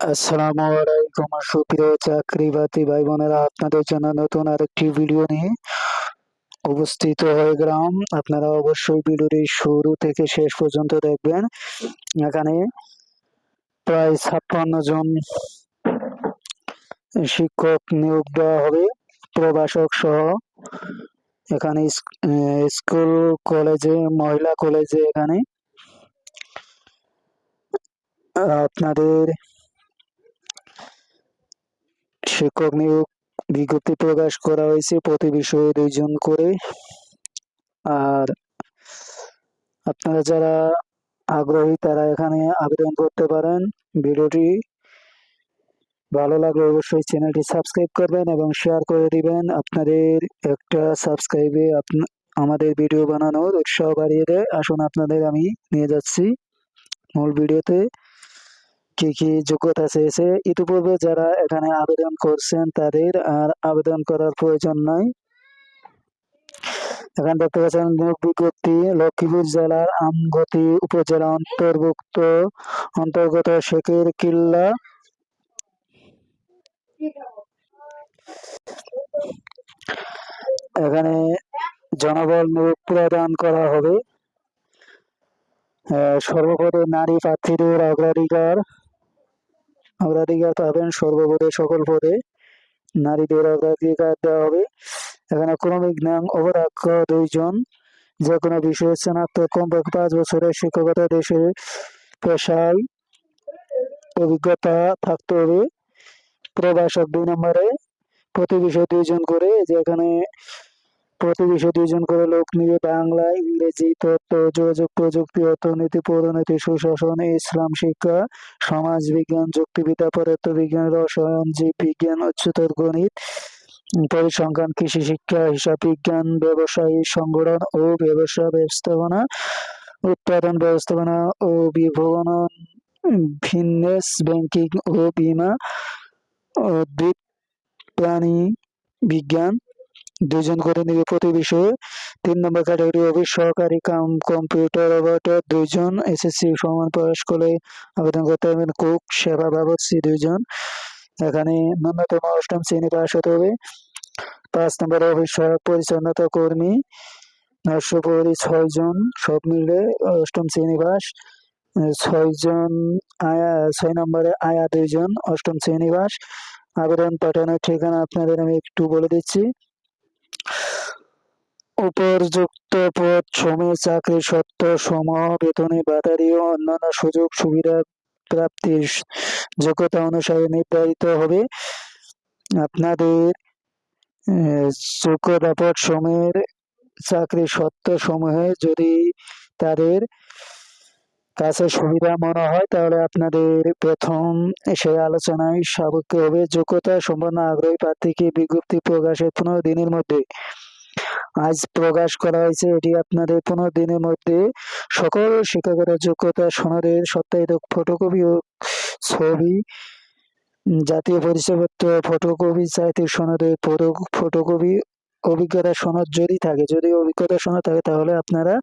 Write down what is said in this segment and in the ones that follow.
আসসালামু আলাইকুম সুপ্রিয় চাকরিবাতি ভাই বোনেরা আপনাদের জন্য নতুন আরেকটি ভিডিও নিয়ে উপস্থিত হয়ে গেলাম। আপনারা অবশ্যই ভিডিওটি শুরু থেকে শেষ পর্যন্ত দেখবেন। এখানে প্রায় ছাপ্পান্ন জন শিক্ষক নিয়োগ দেওয়া হবে, প্রভাষক সহ। এখানে স্কুল কলেজে, মহিলা কলেজে এখানে আপনাদের শিক্ষক নিয়োগ বিজ্ঞপ্তি প্রকাশ করা হয়েছে প্রতি বিষয়ে দুইজন করে। আর আপনারা যারা আগ্রহী, তারা এখানে আবেদন করতে পারেন। ভিডিওটি ভালো লাগলে অবশ্যই চ্যানেলটি সাবস্ক্রাইব করবেন এবং শেয়ার করে দিবেন। আপনাদের একটা সাবস্ক্রাইবে আমাদের ভিডিও বানানোর উৎসাহ বাড়িয়ে দেয়। আসুন আপনাদের আমি নিয়ে যাচ্ছি মূল ভিডিওতে। কি কি যোগ্যতা চেয়েছে? ইতিপূর্বে যারা এখানে আবেদন করছেন তাদের আর আবেদন করার প্রয়োজন নাই। এখানে দেখতে পাচ্ছেন নিয়োগ বিজ্ঞপ্তি লক্ষ্মীপুর জেলার আমগতি উপজেলা অন্তর্ভুক্ত অন্তর্গত শেখের কিল্লা। এখানে জনবল নিয়োগ প্রদান করা হবে। আহ, সর্বপদে নারী প্রার্থীদের অগ্রাধিকার। অগ্রাধিকার পাবেন সর্বপদে সকল পদে। নারীদের অগ্রাধিকার দেওয়া হবে। এখানে ক্রমিক নাম অপরাক্ষ দুইজন। যে কোনো বিষয়ে স্নাতক কমপক্ষে পাঁচ বছরের শিক্ষকতা দেশে পেশায় অভিজ্ঞতা থাকতে হবে। প্রভাষক দুই নম্বরে প্রতি বিষয়ে দুইজন করে যে এখানে প্রতি বিষয়ে দুইজন করে লোক নিয়ে বাংলা ইংরেজি তত্ত্ব যোগাযোগ প্রযুক্তি, অর্থনীতি পৌরনীতি সুশাসন, ইসলাম, শিক্ষা সমাজ বিজ্ঞান যুক্তিবিদ্যা, পদার্থবিজ্ঞান, রসায়ন জীব বিজ্ঞান উচ্চতর গণিত, পরিসংখ্যান, কৃষি শিক্ষা, হিসাব বিজ্ঞান, ব্যবসায়ী সংগঠন ও ব্যবসা ব্যবস্থাপনা, উৎপাদন ব্যবস্থাপনা ও বিপণন ফিটনেস ব্যাংকিং ও বীমা, উদ্ভিদ, প্রাণী বিজ্ঞান দুজন করে নিবে প্রতি বিষয়ে। তিন নম্বর ক্যাটাগরি অফিস সহকারী কাম কম্পিউটার অপারেটর দুইজন। এসএসসি সমান পাস করলে আবেদন করতে পারবেন কুক, সেবা বাবদসি দুইজন। এখানে ন্যূনতম অষ্টম শ্রেণি পাস হতে হবে। পাঁচ নম্বর অফিস সহায়ক পরিচ্ছন্নতা কর্মী। নর্সপরি ছয়জন সব মিলে অষ্টম শ্রেণি পাস ছয়জন আয়া, ছয় নম্বরে আয়া দুইজন অষ্টম শ্রেণি পাস আবেদন পাঠানোর ঠিকানা আপনাদের আমি একটু বলে দিচ্ছি। উপর্যুক্ত পদ, সময়ে, চাকরি সত্ত্ব সমূহ বেতনে বাতারি ও অন্যান্য সুযোগ সুবিধা প্রাপ্তির যোগ্যতা অনুসারে নির্ধারিত হবে। আপনাদের যোগ্যতা পদ, সময়ের চাকরি সত্ত্ব সমূহে যদি তাদের কাছে সুবিধা মনে হয়, তাহলে আপনাদের প্রথম সেই আলোচনায় সাপেক্ষ হবে যোগ্যতা সম্পন্ন আগ্রহী প্রার্থীকে বিজ্ঞপ্তি প্রকাশের পনেরো দিনের মধ্যে। আজ প্রকাশ করা হয়েছে, এটি আপনাদের পনেরো দিনের মধ্যে সকল শিক্ষকের যোগ্যতা সনদের সত্যায়িত ফটোকপি ও ছবি, জাতীয় পরিচয়পত্র, ফটোকপি জাতীয় সনদের ফটো, ফটোকপি, অভিজ্ঞতা সনদ যদি থাকে, যদি অভিজ্ঞতা সনদ থাকে, তাহলে আপনারা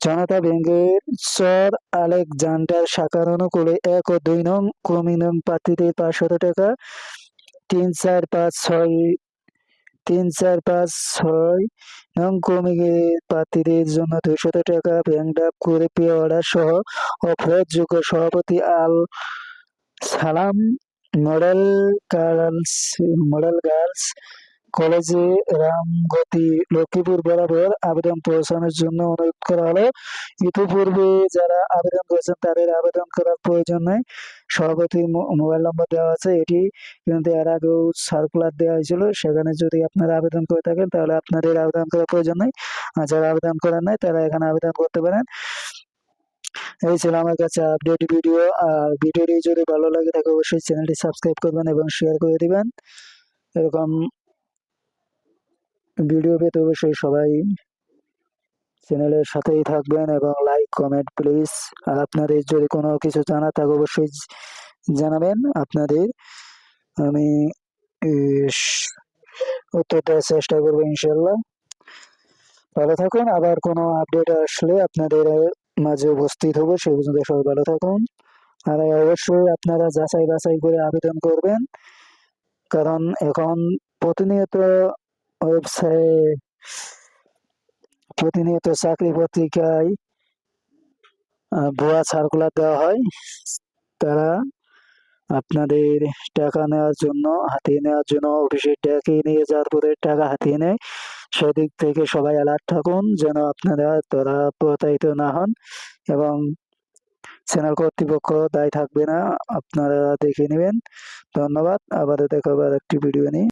জনতা ব্যাংকের চর আলেকজান্ডার শাখার অনুকূলে এক ও দুই নং ক্রমিক নং প্রার্থীদের পাঁচশত টাকা, তিন চার পাঁচ ছয়, তিন চার পাঁচ ছয় নং ক্রমিকের প্রার্থীদের জন্য দুইশত টাকা ব্যাংক ড্রাফট করে পে অর্ডার সহ অফারযোগ্য সভাপতি আল সালাম, মডেল গার্লস মডেল গার্লস কলেজে রামগতি লক্ষ্মীপুর বরাবর আবেদন পৌঁছানোর জন্য অনুরোধ করা হলো। ইতিপূর্বে যারা আবেদন করেছেন, তাদের আবেদন করার প্রয়োজন নেই। সভাপতির মোবাইল নম্বর দেওয়া আছে, এটি কিন্তু এর আগেও সার্কুলার দেওয়া হয়েছিল। সেখানে যদি আপনারা আবেদন করে থাকেন, তাহলে আপনাদের আবেদন করার প্রয়োজন নেই। আর যারা আবেদন করেন নাই, তারা এখানে আবেদন করতে পারেন। এই ছিল আমার কাছে আপডেট ভিডিও আর ভিডিওটি যদি ভালো লাগে থাকে অবশ্যই চ্যানেলটি সাবস্ক্রাইব করবেন এবং শেয়ার করে দিবেন। এরকম ভিডিও পেতে অবশ্যই সবাই চ্যানেলের সাথেই থাকবেন এবং লাইক কমেন্ট প্লিজ আর আপনাদের যদি কোনো কিছু জানা থাকে অবশ্যই জানাবেন। আপনাদের আমি উত্তর দেওয়ার চেষ্টা করব ইনশাল্লাহ। ভালো থাকুন। আবার কোনো আপডেট আসলে আপনাদের মাঝে উপস্থিত হব সেই পর্যন্ত সবাই ভালো থাকুন। আর অবশ্যই আপনারা যাচাই বাছাই করে আবেদন করবেন। কারণ এখন প্রতিনিয়ত ওয়েবসাইট প্রতিনিয়ত চাকরি পত্রিকায় ভুয়া সার্কুলার দেওয়া হয় তারা আপনাদের টাকা নেওয়ার জন্য হাতিয়ে নেওয়ার জন্য অফিসে ডেকে নিয়ে যাওয়ার পরে টাকা হাতিয়ে নেয় সেদিক থেকে সবাই অ্যালার্ট থাকুন যেন আপনারা তারা প্রতারিত না হন এবং চ্যানেল কর্তৃপক্ষ দায় থাকবে না আপনারা দেখে নেবেন ধন্যবাদ আবারও দেখাবার একটি ভিডিও নিয়ে